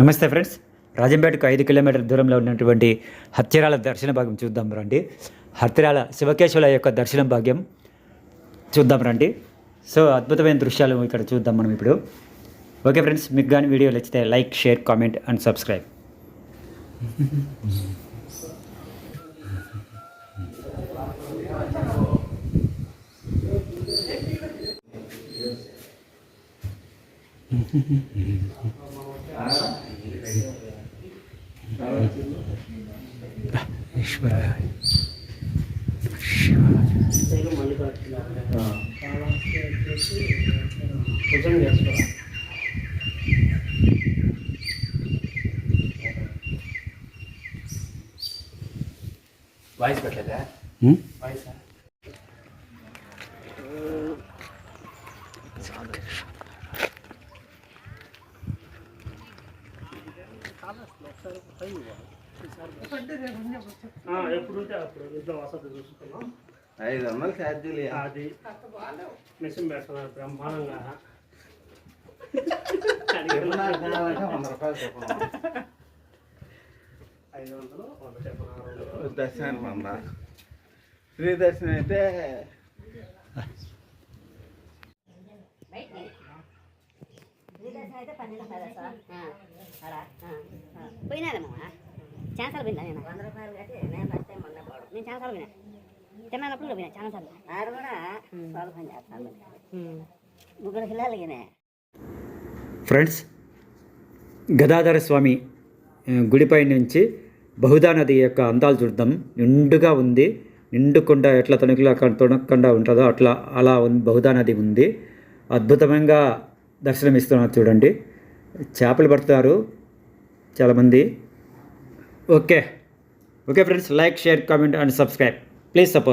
నమస్తే ఫ్రెండ్స్. రాజంపేటకు ఐదు కిలోమీటర్ల దూరంలో ఉన్నటువంటి హత్యరాల దర్శన భాగ్యం చూద్దాం రండి. హత్యరాల శివకేశవుల యొక్క దర్శనం భాగ్యం చూద్దాం రండి. సో అద్భుతమైన దృశ్యాలు ఇక్కడ చూద్దాం మనం ఇప్పుడు. ఓకే ఫ్రెండ్స్ మీకు కానీ వీడియో నచ్చితే like share comment and subscribe. Eshwara voice పెట్టలేదా వాయిస్ ఎప్పుడుంటే అప్పుడు. ఇంట్లో వసతి చూసుకున్నాం. ఐదు వందలు ఛార్జీలు అది మిషన్ పెడుతున్నారు బ్రహ్మాండంగా. ఐదు వందలు వంద చెప్పిన ఫ్రీ దర్శనం అయితే ఛాన్సాలు పోయినా నేను వంద రూపాయలు కట్టి నేను ఫస్ట్ టైం మొన్న పోవడం నేను ఛాన్సాలు పోయినా. తిన్నానప్పుడు కూడా పోయినా ఆడు కూడా వాళ్ళు పని చేస్తాను ముగ్గురు ఫ్రెండ్స్ గదాధర స్వామి గుడిపై నుంచి బహుదా నది యొక్క అందాలు చూద్దాం. నిండుగా ఉంది. నిండుకుండా ఎట్లా తొణికిలా తొణకకుండా ఉంటుందో అట్లా అలా ఉంది. బహుదా నది ఉంది. అద్భుతంగా దర్శనం ఇస్తున్నారు చూడండి. చేపలు పడుతున్నారు చాలామంది. Okay. Okay friends like share comment and subscribe. Please support.